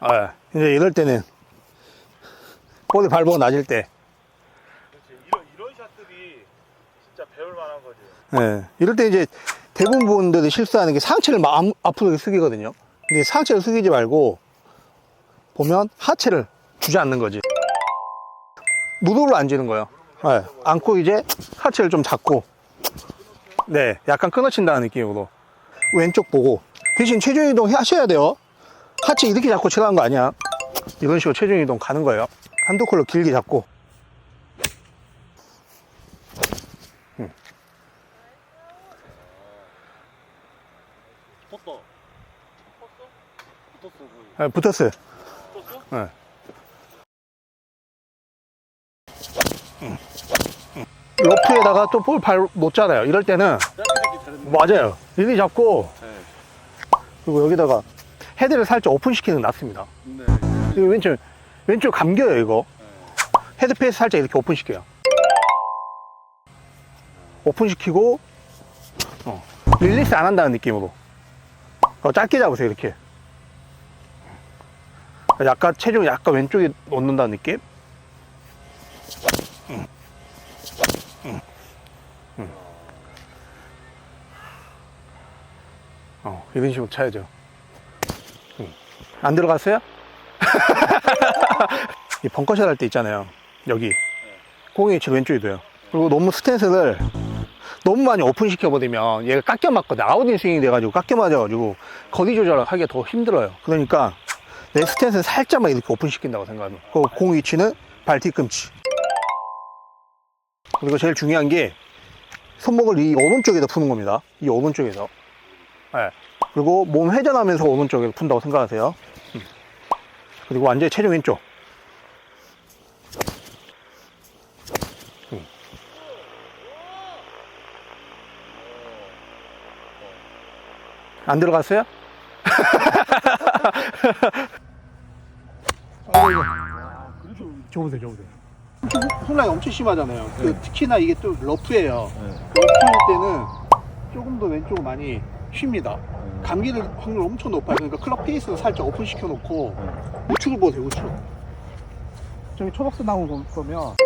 아, 이제 이럴 때는 볼이 밟고 낮을 때, 그렇지. 이런 이런 샷들이 진짜 배울 만한 거지. 예, 이럴 때 이제 대부분 분들이 실수하는 게 상체를 막 앞- 앞으로 숙이거든요. 근데 상체를 숙이지 말고 보면 하체를 주지 않는 거지. 무릎을 앉는 거예요. 예, 앉고 이제 하체를 좀 잡고, 네, 약간 끊어친다는 느낌으로 왼쪽 보고 대신 체중 이동 하셔야 돼요. 하체 이렇게 잡고 치라는 거 아니야. 이런 식으로 체중 이동 가는 거예요. 한두 콜로 길게 잡고. 붙었어. 붙었어? 붙었어. 예, 붙었어요. 붙었어? 네. 러프에다가 또 볼발 놓잖아요. 이럴 때는 잘했네. 맞아요. 이렇게 잡고 네. 그리고 여기다가 헤드를 살짝 오픈시키는 게 낫습니다. 네. 이거 왼쪽 왼쪽 감겨요 이거. 헤드 페이스 살짝 이렇게 오픈시켜요. 오픈시키고 어, 릴리스 안 한다는 느낌으로 어, 짧게 잡으세요 이렇게. 약간 체중 약간 왼쪽에 놓는다는 느낌. 음. 음. 음. 어, 이런 식으로 차야죠. 음. 안 들어갔어요? 이 벙커샷 할 때 있잖아요. 여기. 공이 제 왼쪽이 돼요. 그리고 너무 스탠스를 너무 많이 오픈시켜 버리면 얘가 깎여 맞거든. 아웃인 스윙이 돼가지고 깎여 맞아가지고 거리 조절하기가 더 힘들어요. 그러니까 내 스탠스는 살짝만 이렇게 오픈시킨다고 생각하면. 그리고 공 위치는 발 뒤꿈치. 그리고 제일 중요한 게 손목을 이 오른쪽에다 푸는 겁니다. 이 오른쪽에서. 예. 그리고 몸 회전하면서 오른쪽에서 푼다고 생각하세요. 음. 그리고 완전히 체중 왼쪽. 음. 안 들어갔어요? 좋으세요, 좋으세요. 혼란이 엄청 심하잖아요. 그 특히나 이게 또 러프예요. 네. 러프일 때는 조금 더 왼쪽을 많이 쉽니다. 감기를 확률 엄청 높아요. 그러니까 클럽 페이스를 살짝 오픈 시켜놓고 우측을 보세요, 우측. 저기 초록색 나무 보면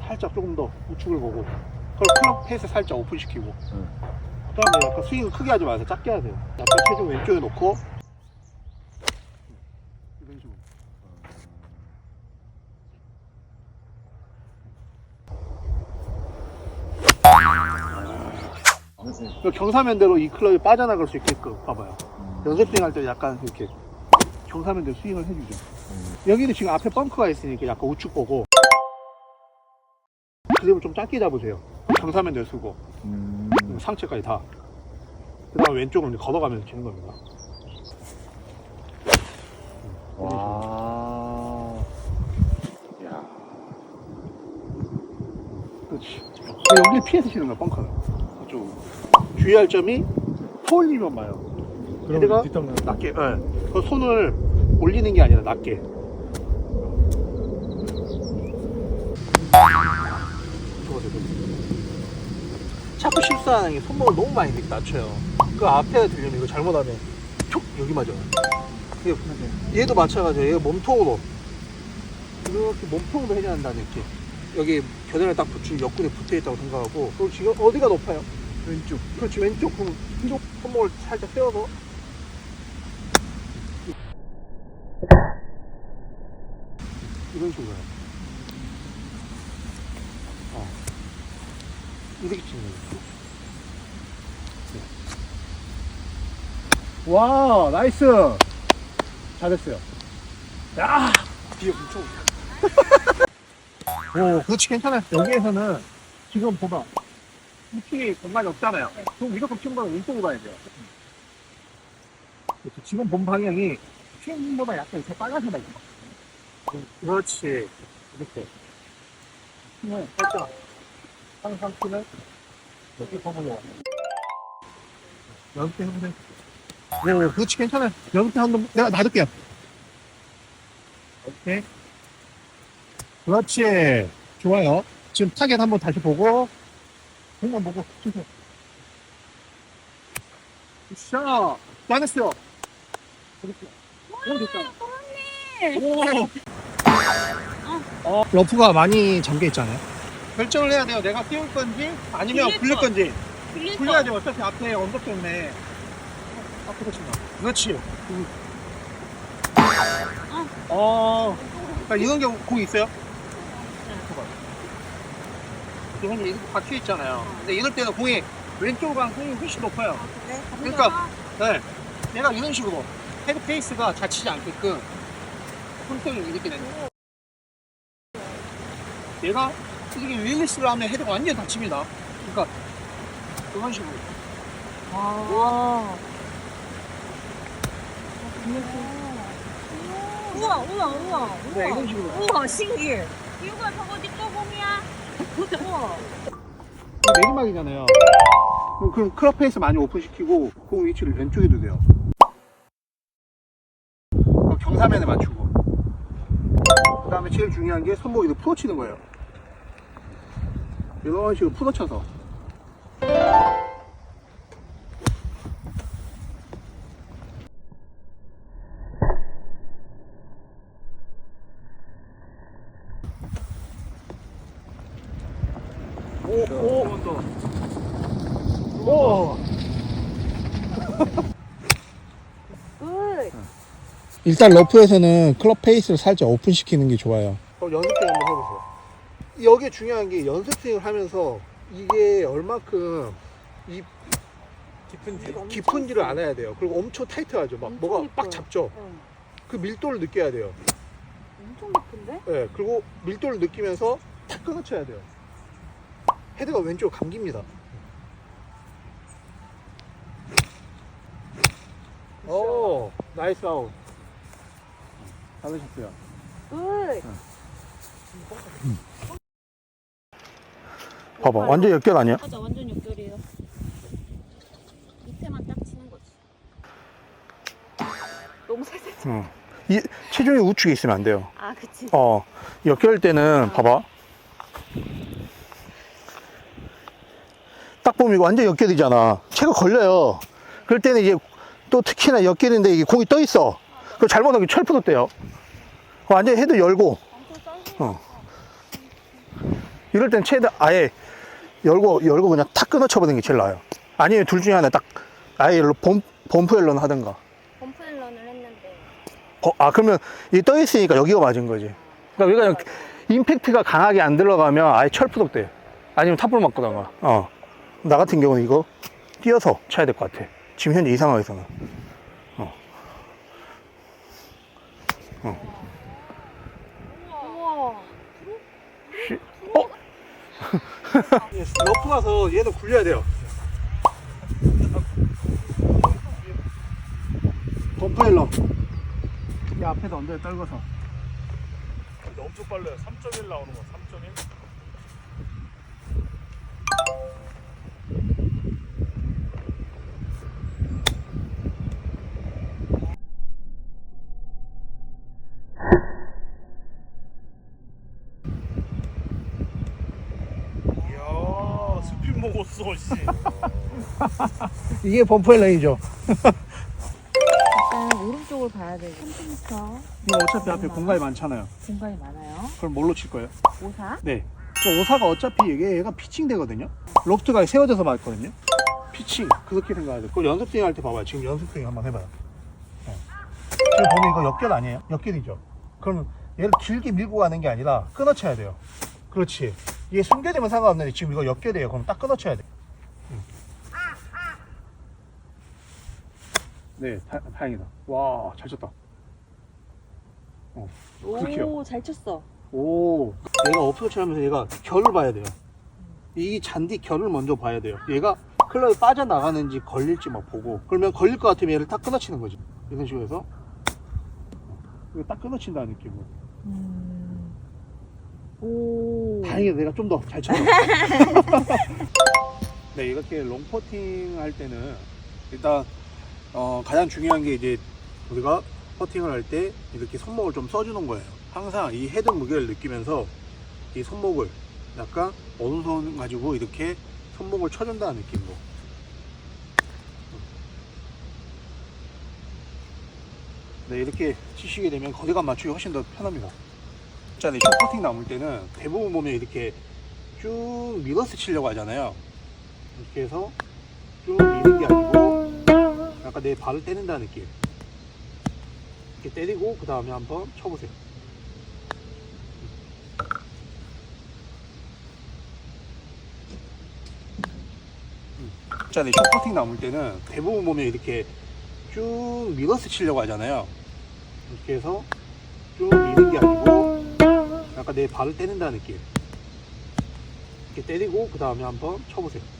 살짝 조금 더 우측을 보고 그리고 클럽 페이스 살짝 오픈 시키고 그 다음에 약간 스윙 크게 하지 마세요. 작게 하세요. 약간 체중 왼쪽에 놓고 이런 식으로. 그 경사면대로 이 클럽이 빠져나갈 수 있게끔 봐봐요. 연습 스윙 할때 약간 이렇게 경사면대로 스윙을 해주죠. 여기는 지금 앞에 벙커가 있으니까 약간 우측 보고 그립을 좀 짧게 잡으세요. 경사면대로 쓰고 음. 상체까지 다. 그 다음에 왼쪽으로 이제 걷어가면서 치는 겁니다. 와. 그렇지. 여기를 피해서 치는 거야, 벙커는. 이쪽. 주의할 점이 폴리면 봐요. 뒷땅 낮게, 예. 그 손을 올리는 게 아니라 낮게. 좋아서 자꾸 실수하는 게 손목을 너무 많이 이렇게 낮춰요. 그 앞에 들리면 이거 잘못하면 촉 여기 맞아요. 이게 얘도 마찬가지예요. 얘가 몸통으로 이렇게 몸통으로 해야 한다는 느낌. 여기 겨드랑이 딱 붙인 옆구리에 붙어 있다고 생각하고 그리고 지금 어디가 높아요? 왼쪽. 그렇지 왼쪽 그럼 왼쪽 손목을 살짝 세워서 이런 식으로. 어. 이렇게 치는 거예요. 네. 와, 나이스! 잘했어요. 야! 뒤에 뭉쳐. 오, 그렇지, 괜찮아요. 여기에서는 지금 보면 우측이 공간이 없잖아요. 그럼 무조건 핀보다 왼쪽으로 가야 돼요. 그렇죠. 지금 본 방향이 핀보다 약간 이렇게 빨간색이 있어. 그렇지. 이렇게. 핀을 살짝 항상 핀을 이렇게 퍼보려. 연습 때 해보세요. 오, 그렇지, 괜찮아요. 때 한번 내가 놔둘게요. 오케이. 그렇지. 좋아요. 지금 타겟 한번 다시 보고, 공만 치세요. 굿샷! 잘했어요. 그렇게. 오, 됐다. 오. 어, 러프가 많이 잠겨 있잖아요. 결정을 해야 돼요. 내가 띄울 건지 아니면 굴릴 굴릴 거. 건지. 굴릴 굴려야 돼. 어차피 앞에 언덕 때문에. 앞으로 친다. 그렇지. 어. 자, 이런 경우 공 있어요? 이건 이렇게 박혀 있잖아요. 근데 이럴 때는 공이 왼쪽으로 가는 공이 훨씬 높아요. 그래? 그러니까 네. 얘가 이런 식으로 헤드 페이스가 자치지 않게끔 손등을 이렇게 내는 거예요. 얘가 이렇게 릴리스를 하면 헤드가 완전히 닫힙니다. 그러니까 그런 식으로. 아. 우와, 우와, 우와. 네, 우와. 이런 식으로. 우와, 신기해. 이거 저거 네 거봉이야? 우와. 이 내리막이잖아요. 그럼- 클럽 페이스 많이 오픈시키고 공 위치를 왼쪽에 두세요. 그럼 경사면에 맞추고. 그 다음에 제일 중요한 게 손목이 풀어치는 거예요. 이런 식으로 풀어쳐서. 오, 오, 오. 굿. 일단 러프에서는 클럽 페이스를 살짝 오픈시키는 게 좋아요. 그럼 연습 스윙 한번 해보세요. 여기 중요한 게 연습 스윙을 하면서 이게 얼마큼 이 깊은지 깊은지를 알아야 돼요. 그리고 엄청 타이트하죠. 막 엄청 뭐가 빡 깊어요. 잡죠. 응. 그 밀도를 느껴야 돼요. 엄청 높은데? 예, 그리고 밀도를 느끼면서 탁 끊어쳐야 돼요. 헤드가 왼쪽으로 감깁니다. 오, 나이스 아웃. 잘하셨어요. 굿. 봐봐, 완전 역결 아니야? 맞아, 완전 역결이에요. 밑에만 딱 치는 거지. 너무 살살 쳐. 응. 이 체중이 우측에 있으면 안 돼요. 아, 그치. 어, 역결 때는 봐봐. 딱 보면 이거 완전 역결이잖아. 채가 걸려요. 그럴 때는 이제 또 특히나 역결인데 이게 공이 떠 있어. 그거 잘못하면 철푸도 떼요. 완전 헤드 열고. 어. 이럴 땐 채드 아예 열고 열고 그냥 탁 끊어 쳐버리는 게 제일 나아요. 아니면 둘 중에 하나 딱 아예 범, 범프 앨런 하든가. 펌프앤런을 했는데. 어, 아 그러면 이 떠 있으니까 여기가 맞은 거지. 그러니까 여기가 임팩트가 강하게 안 들어가면 아예 철푸덕 돼. 아니면 탑볼 맞거나. 어. 나 같은 경우는 이거 뛰어서 쳐야 될 것 같아. 지금 현재 이 상황에서는. 우와. 쉬- 어? 러프 가서 얘는 굴려야 돼요. 범퍼일러. 이 앞에서 언더에 떨궈서. 근데 엄청 빨라요. 3.1 나오는 거. 3.1. 이야, 스핀 먹었어, 씨. 이게 범퍼일러이죠. 일단 오른쪽을 봐야 되고. 3m. 이거 어차피 앞에 공간이 많잖아요. 공간이 많아요. 그럼 뭘로 칠 거예요? 오사. 네. 그 오사가 어차피 이게 얘가 피칭 되거든요. 로프트가 세워져서 맞거든요. 피칭 그렇게 생각해야 돼. 그걸 연습 스윙 할때 봐봐요. 지금 연습 스윙 한번 해봐요. 네. 지금 보면 이거 역결 아니에요? 역결이죠. 그러면 얘를 길게 밀고 가는 게 아니라 끊어쳐야 돼요. 그렇지. 얘 숨겨되면 상관없는데 지금 이거 역결이에요. 그럼 딱 끊어쳐야 돼. 네, 다, 다행이다. 와, 잘 쳤다. 그렇게요. 오, 잘 쳤어. 오, 얘가 어프로치 하면서 얘가 결을 봐야 돼요. 이 잔디 결을 먼저 봐야 돼요. 얘가 클럽에 빠져나가는지 걸릴지 막 보고. 그러면 걸릴 것 같으면 얘를 딱 끊어치는 거지. 이런 식으로 해서. 이거 딱 끊어친다는 느낌으로. 음. 오. 다행이다. 내가 좀 더 잘 쳤어. 네, 이렇게 롱퍼팅 할 때는 일단, 어, 가장 중요한 게 이제 우리가 퍼팅을 할 때 이렇게 손목을 좀 써주는 거예요. 항상 이 헤드 무게를 느끼면서 이 손목을 약간 오른손 가지고 이렇게 손목을 쳐준다는 느낌으로. 네, 이렇게 치시게 되면 거리감 맞추기 훨씬 더 편합니다. 자, 네, 숏퍼팅 남을 때는 대부분 보면 이렇게 쭉 밀어서 치려고 하잖아요. 이렇게 해서 쭉 미는 게 아니고 약간 내 발을 때린다는 느낌. 이렇게 때리고 그 다음에 한번 쳐보세요. 자, 네, 숏퍼팅 남을 때는 대부분 보면 이렇게 쭉 밀어서 치려고 하잖아요. 이렇게 해서 쭉 미는 게 아니고 약간 내 발을 때린다는 느낌. 이렇게 때리고 그 다음에 한번 쳐보세요.